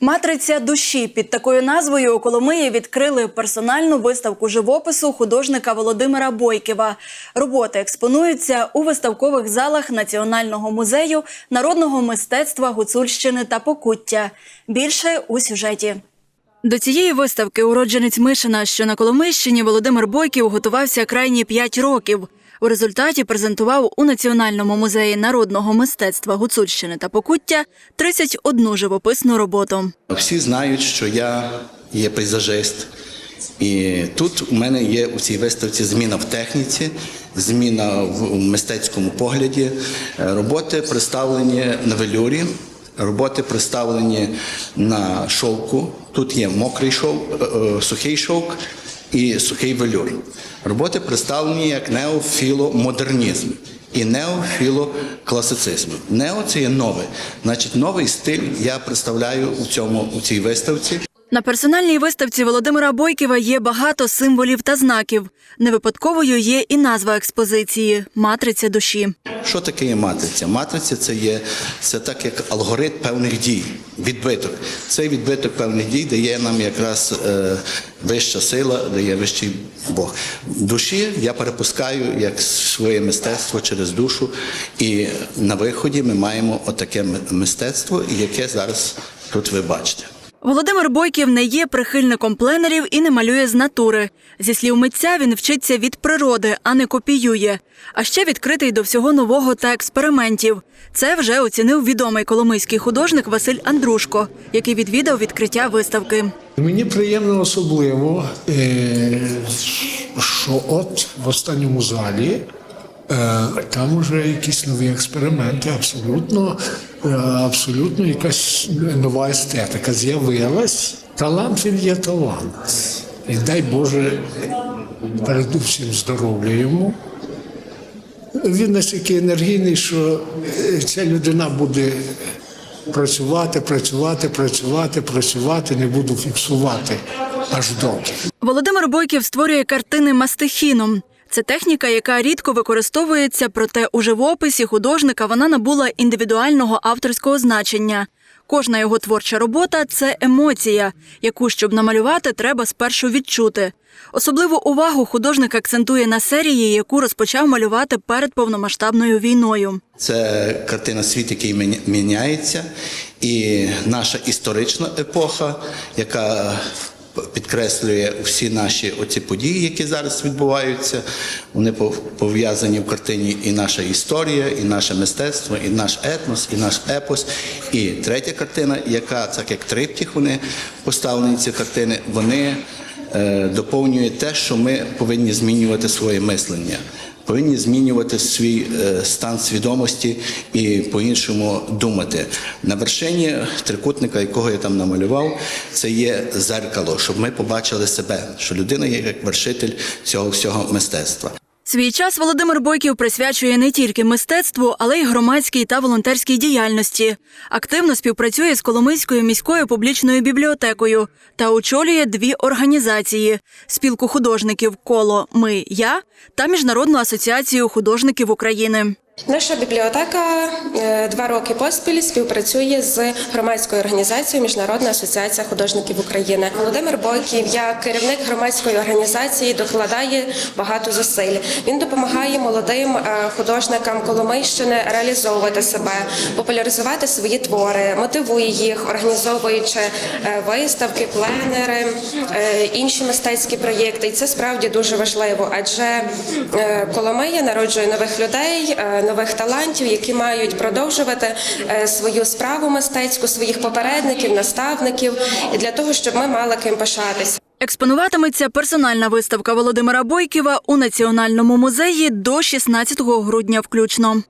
Матриця душі під такою назвою у Коломиї відкрили персональну виставку живопису художника Володимира Бойківа. Роботи експонуються у виставкових залах Національного музею народного мистецтва Гуцульщини та Покуття. Більше у сюжеті. До цієї виставки уродженець Мишина, що на Коломийщині, Володимир Бойків готувався крайні п'ять років. У результаті презентував у Національному музеї народного мистецтва Гуцульщини та Покуття 31 живописну роботу. Всі знають, що я є пейзажист. І тут у мене є у цій виставці зміна в техніці, зміна в мистецькому погляді. Е, Роботи представлені на велюрі, роботи представлені на шовку. Тут є мокрий шовк, е, е, сухий шовк і сухий велюр. Роботи представлені як неофіломодернізм і неофілокласицизм. Нео це є нове. Значить, новий стиль я представляю у цьому у цій виставці. На персональній виставці Володимира Бойківа є багато символів та знаків. Не випадковою є і назва експозиції Матриця душі. Що таке є матриця? Матриця це є це так як алгоритм певних дій, відбиток. Цей відбиток певних дій дає нам якраз е, вища сила, дає вищий Бог. Душі я перепускаю як своє мистецтво через душу, і на виході ми маємо отаке мистецтво, яке зараз тут ви бачите. Володимир Бойків не є прихильником пленерів і не малює з натури. Зі слів митця, він вчиться від природи, а не копіює. А ще відкритий до всього нового та експериментів. Це вже оцінив відомий коломийський художник Василь Андрушко, який відвідав відкриття виставки. Мені приємно особливо, е, що от в останньому залі е, там вже якісь нові експерименти, абсолютно, абсолютно якась нова естетика з'явилась. Талант він є талант. І дай Боже, передусім здоров'я йому. Він настільки енергійний, що е, ця людина буде працювати, працювати, працювати, працювати, не буду фіксувати аж доки. Володимир Бойків створює картини мастихіном. Це техніка, яка рідко використовується, проте у живописі художника вона набула індивідуального авторського значення. Кожна його творча робота це емоція, яку, щоб намалювати, треба спершу відчути. Особливу увагу художник акцентує на серії, яку розпочав малювати перед повномасштабною війною. Це картина світ, який міня- міняється, і наша історична епоха, яка підкреслює всі наші оці події, які зараз відбуваються. Вони пов'язані в картині і наша історія, і наше мистецтво, і наш етнос, і наш епос. І третя картина, яка так як триптіх, вони поставлені ці картини, вони е, доповнюють те, що ми повинні змінювати своє мислення повинні змінювати свій е, стан свідомості і по-іншому думати. На вершині трикутника, якого я там намалював, це є зеркало, щоб ми побачили себе, що людина є як вершитель цього всього мистецтва. Свій час Володимир Бойків присвячує не тільки мистецтву, але й громадській та волонтерській діяльності. Активно співпрацює з Коломийською міською публічною бібліотекою та очолює дві організації: спілку художників Коло Ми Я та Міжнародну асоціацію художників України. Наша бібліотека е, два роки поспіль співпрацює з громадською організацією Міжнародна асоціація художників України. Володимир Бойків, як керівник громадської організації, докладає багато зусиль. Він допомагає молодим е, художникам Коломийщини реалізовувати себе, популяризувати свої твори, мотивує їх, організовуючи е, виставки, пленери, інші мистецькі проєкти. І це справді дуже важливо, адже Коломия народжує нових людей, нових талантів, які мають продовжувати е, свою справу мистецьку, своїх попередників, наставників, для того, щоб ми мали ким пишатися. Експонуватиметься персональна виставка Володимира Бойківа у Національному музеї до 16 грудня включно.